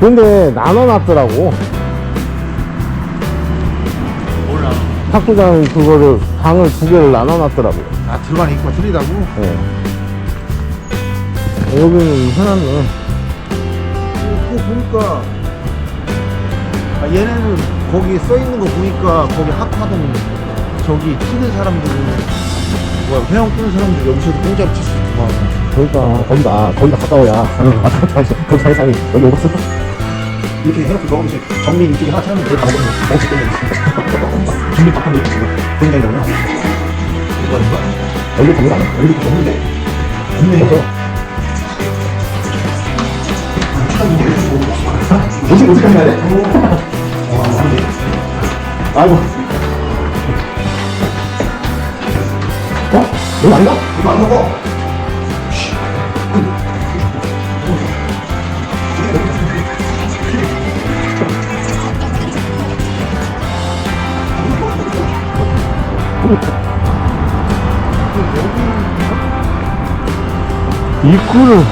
근데 나눠놨더라고. 몰라. 탁구장 그거를 방을 두 개를 나눠놨더라고. 아, 들어가는 입구가 틀리다고? 예. 여기는 해놨네. 그거 보니까 아, 얘네는 거기 써 있는 거 보니까 거기 학화동 저기 치는 사람들은 뭐야 회원 끄는 사람들 여기서도 공짜로 칠수 있구만. 그러니까 거기다 거기다 가까워야. 아, 다시 그 사이상이 여기 오겠어? 이렇게 해놓고 넣으면 이제 정민 이쪽에 하나 찾으면 되게 나오거든. 멍치 때문에. 정민 바깥에 있고 굉장히 나오나? 이거 아닌가? 여기 거기 안 해. 여기도 없는데. 없네. 뭐지 뭐지 가야 돼? 와. 아이고. 어? 여기 아닌가? 이거 안 먹어. 입구를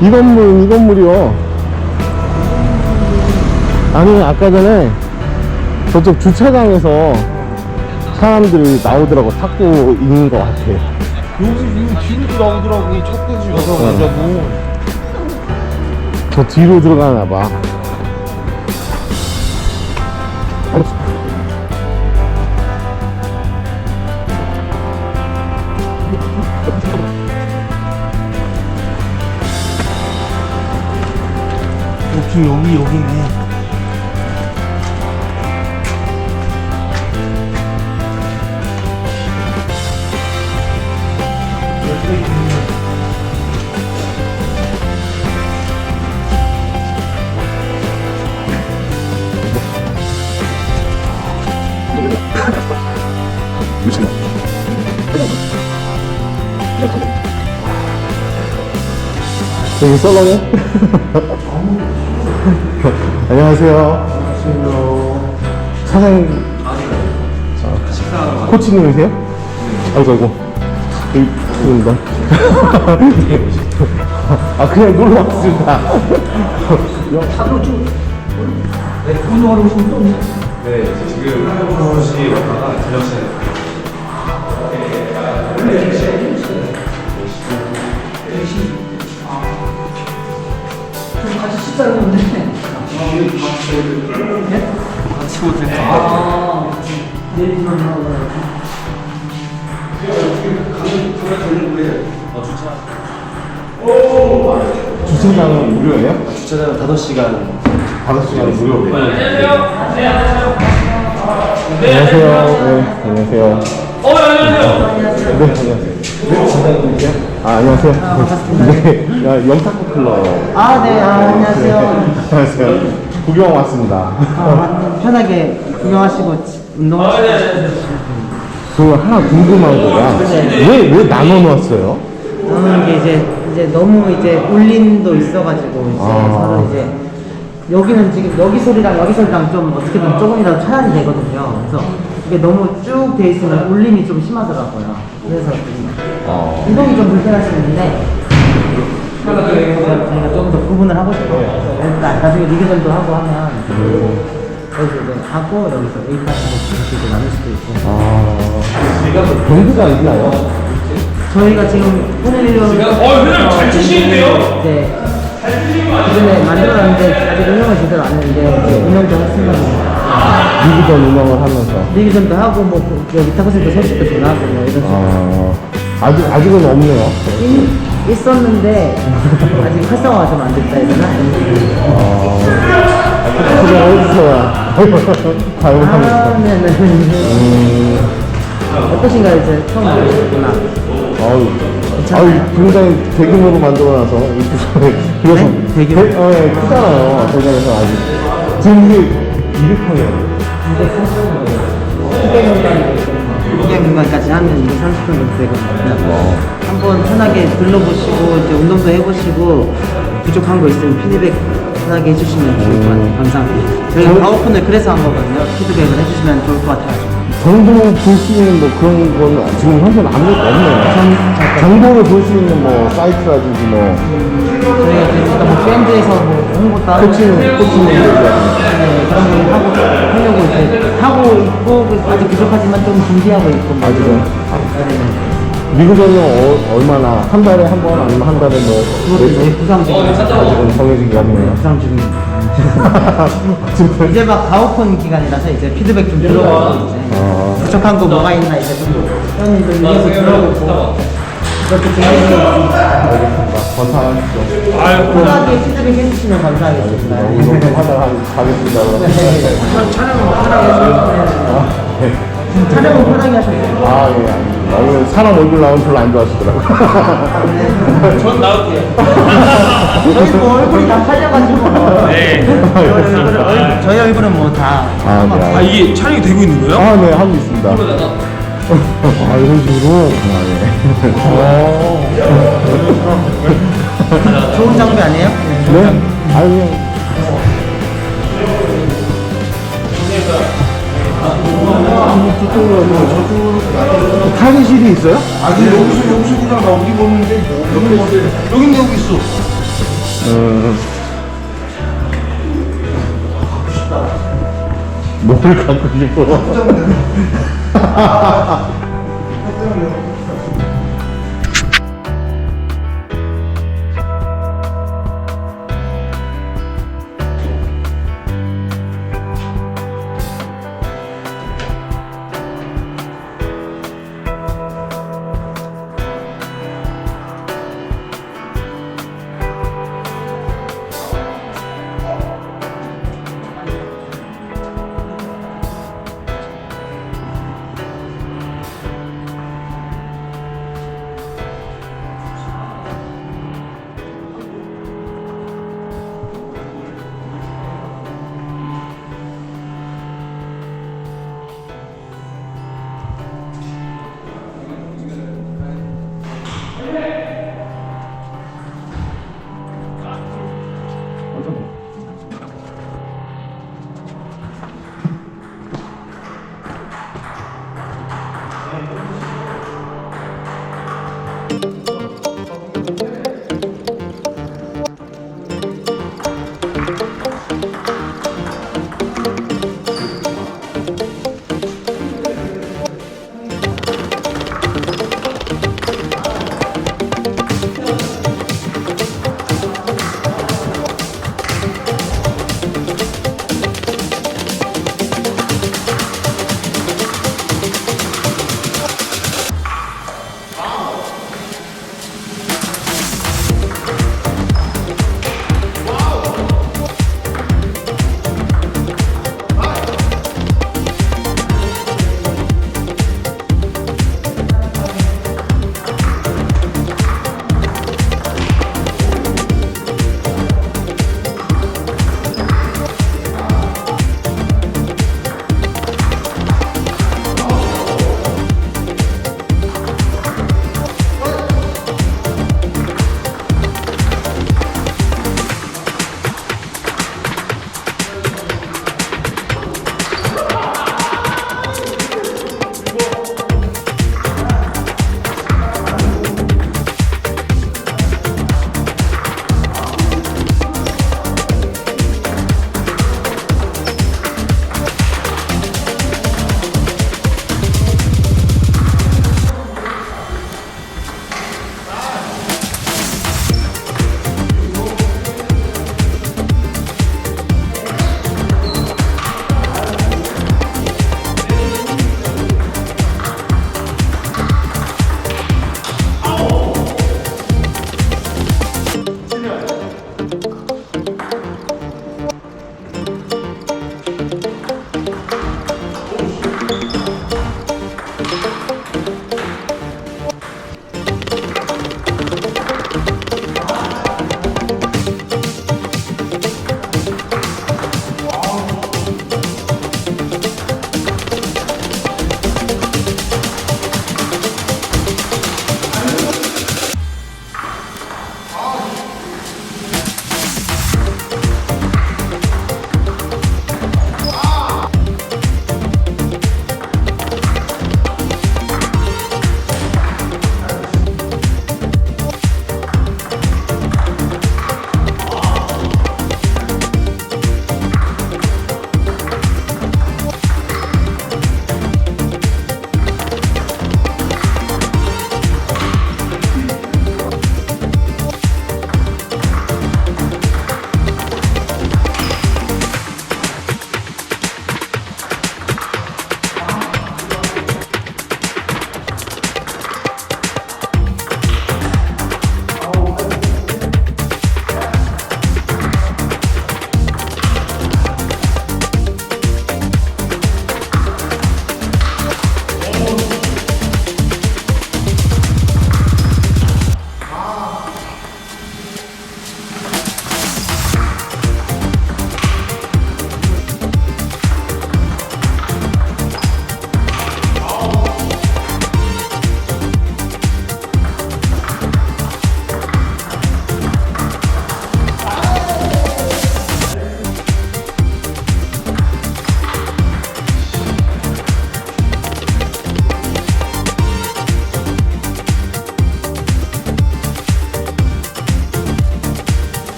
이 건물 이 건물이요 아니 아까 전에 저쪽 주차장에서 사람들이 나오더라고 탁구 있는 것 같아 여기 뒤로도 나오더라고. 이 첫돼지 가서 어. 가자고. 저 뒤로 들어가나 봐 여기 여기 여기네. 여기 썰렁해? 안녕하세요. 안녕하세요. 사장님. 아, 코치님이세요? 네. 아이고, 아이고. 여기, 여기다. 아, 그냥 놀러 왔습니다. 하루 쭉. 네, 운동하러 오신 분 네, 지금 한국 시 왔다가 들렸어요. 좀 같이 식사를 15주 했었거든요. 내일만 하고 어, 주차. 주차장은 무료예요? 주차장 5시간. 5시간 무료예요. 안녕하세요. 네, 안녕하세요. 네, 안녕하세요. 어, 네, 안녕하세요. 네, 전화드릴게요. 안녕하세요. 네, 야, 아, 아, 네. 아, 영탁구 클럽. 아, 네, 아, 안녕하세요. 안녕하세요. 구경 왔습니다 아, 편하게 구경하시고 지- 운동하시고. 그 하나 궁금한 거가 왜, 왜 나눠 놓았어요? 저는 이게 이제, 이제 너무 이제 울림도 있어가지고, 이제 아. 서로 이제, 여기는 지금 여기 소리랑 여기 소리랑 좀 어떻게든 조금이라도 차단이 되거든요. 그래서 이게 너무 쭉 돼 있으면 울림이 좀 심하더라고요. 그래서 좀 어. 운동이 좀 불편하시는데, 저희가 좀 더 구분을 하고 싶어요. 일단 나중에 리그전도 하고 하면, 여기서 이제 하고, 여기서 A파트도 이렇게 이제 나눌 수도 있고. 아, 경기가 있나요? 저희가 지금 오늘 어, 회장님 잘 치시는데요? 이제 기존에 만들어놨는데 아직 운영을 제대로 안 했는데 이제 운영 좀 했습니다. 리그전 운영을 하면서. 리그전도 하고 뭐 그- 여기 타코센터 소식도 전하고 뭐 이런 식으로 아, 아직, 아직은 없네요. 있- 있었는데 아직 활성화가 좀 안 됐다 해야 되나? 아, 그냥 해주셔야. 가용합니다. 하면은 음, 어떠신가요 이제 처음 보셨구나. 아유? 아유, 굉장히 대규모로 만들어놔서, 이 부산에. 그래서. 네? 대규모? 대- 어, 예, 크잖아요. 대전에서 아직. 지금 이게 200평이에요. 200 명까지 하면 230분 정도 되거든요. 한번 편하게 둘러보시고 이제 운동도 해보시고 부족한 거 있으면 피드백 편하게 해주시면 좋을 것 같아요. 감사합니다. 저희 가오픈을 그래서 한 거거든요. 피드백을 해주시면 좋을 것 같아요. 정보 볼수 있는 뭐 그런 거는 지금 현재는 아무것도 없네요. 정보를 볼 수 있는 뭐 사이트라든지 뭐 저희가 일단 뭐 밴드에서 뭐 홍보도 하고 코칭 코칭 네, 그런 걸 하고 하려고 이제 하고 있고 그 아직 부족하지만 좀 준비하고 있고 뭐 아직은? 네. 미국에는 어, 얼마나 한 달에 한 번 아니면 한 달에 뭐 그것도 이제 부상 중에 아직은 정해지기 하네요. 부상 중입니다. 이제 막 가오픈 기간이라서 이제 피드백 좀 들어가고 이제 어. 부족한 거 뭐가 있나 이제 좀 회원님들 위해서 들어보고 그렇게 준비해서 알겠습니다. 건강하시죠. 아유, 편하게 피드백 해주시면 감사하겠습니다. 운동 좀 하다가 가겠습니다. 촬영은 편하게 하셨어요. 아, 예. 오늘 사람 얼굴 나오면 별로 안 좋아하시더라고요. 전 나올게요. 저희 뭐 얼굴이 다 팔려가지고 네. 저희 얼굴은, 저희 얼굴은 뭐다 아, 네. 아, 이게 촬영이 되고 있는 거예요? 아, 네, 하고 있습니다. 아, 이런 식으로? 아, 예. 좋은 장비 아니에요? 네? 아유, 그냥. 탈의실이 있어요? 아니 여기서 여기서 그냥 나 어디 보는데 여기 여기 있네 여기 있어 음. 뭘 갖고 싶어?